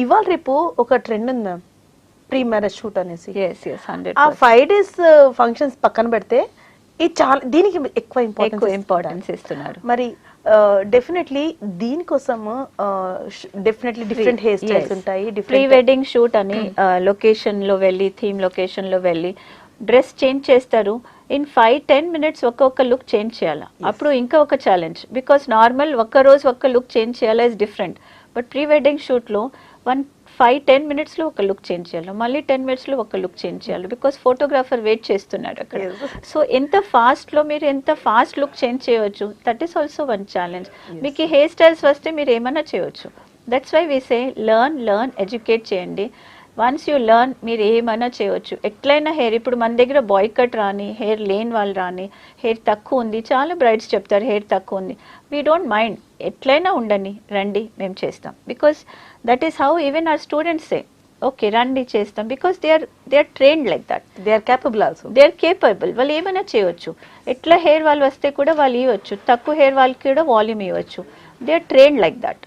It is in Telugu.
ఇవాళ రేపు ఒక ట్రెండ్ ఉంది? మ్యామ్ ప్రీ మ్యారేజ్ షూట్ అనేసి ఆ ఫైవ్ డేస్ ఫంక్షన్స్ పక్కన పెడితే ఇది చాలా దీనికి ఎక్కువ ఇంపార్టెన్స్ ఇంపార్టెన్స్ ఇస్తున్నారు. మరి డెఫినెట్లీ దీనికోసం డెఫినెట్లీ డిఫరెంట్ హెయిర్ స్టైల్స్ ఉంటాయి ప్రీ వెడ్డింగ్ షూట్ అని లొకేషన్లో వెళ్ళి థీమ్ లొకేషన్లో వెళ్ళి డ్రెస్ చేంజ్ చేస్తారు. ఇన్ ఫైవ్ టెన్ మినిట్స్ ఒక్కొక్క లుక్ చేంజ్ చేయాలి? అప్పుడు ఇంకా ఒక ఛాలెంజ్ బికాస్ నార్మల్ ఒక్క రోజు ఒక్క లుక్ చేంజ్ చేయాలా is different but pre wedding షూట్లో one five ten మినిట్స్లో ఒక లుక్ చేంజ్ చేయాలి. మళ్ళీ టెన్ మినిట్స్లో ఒక లుక్ చేంజ్ చేయాలి. బికాస్ ఫోటోగ్రాఫర్ వెయిట్ చేస్తున్నాడు అక్కడ. సో ఎంత ఫాస్ట్లో మీరు ఎంత ఫాస్ట్ లుక్ చేంజ్ చేయవచ్చు that is also one challenge మీకు హెయిర్ స్టైల్స్ వస్తే మీరు ఏమైనా చేయవచ్చు that's why we say learn learn educate చేయండి. వన్స్ యూ లర్న్ మీరు ఏమైనా చేయవచ్చు ఎట్లయినా హెయిర్ ఇప్పుడు మన దగ్గర బాయ్ కట్ రాని హెయిర్ లేని వాళ్ళు రాని హెయిర్ తక్కువ ఉంది చాలా బ్రైడ్స్ చెప్తారు హెయిర్ తక్కువ ఉంది. వీ డోంట్ మైండ్ ఎట్లయినా ఉండండి రండి మేము చేస్తాం. Because that is how even are students okay రండి చేస్తాం. Because they are they are trained like that they are capable also they are capable వాళ్ళు ఏమైనా చేయవచ్చు ఎట్లా హెయిర్ వాళ్ళు వస్తే కూడా వాళ్ళు ఇవ్వచ్చు. తక్కువ హెయిర్ వాళ్ళకి కూడా వాల్యూమ్ ఇవ్వచ్చు. They are trained like that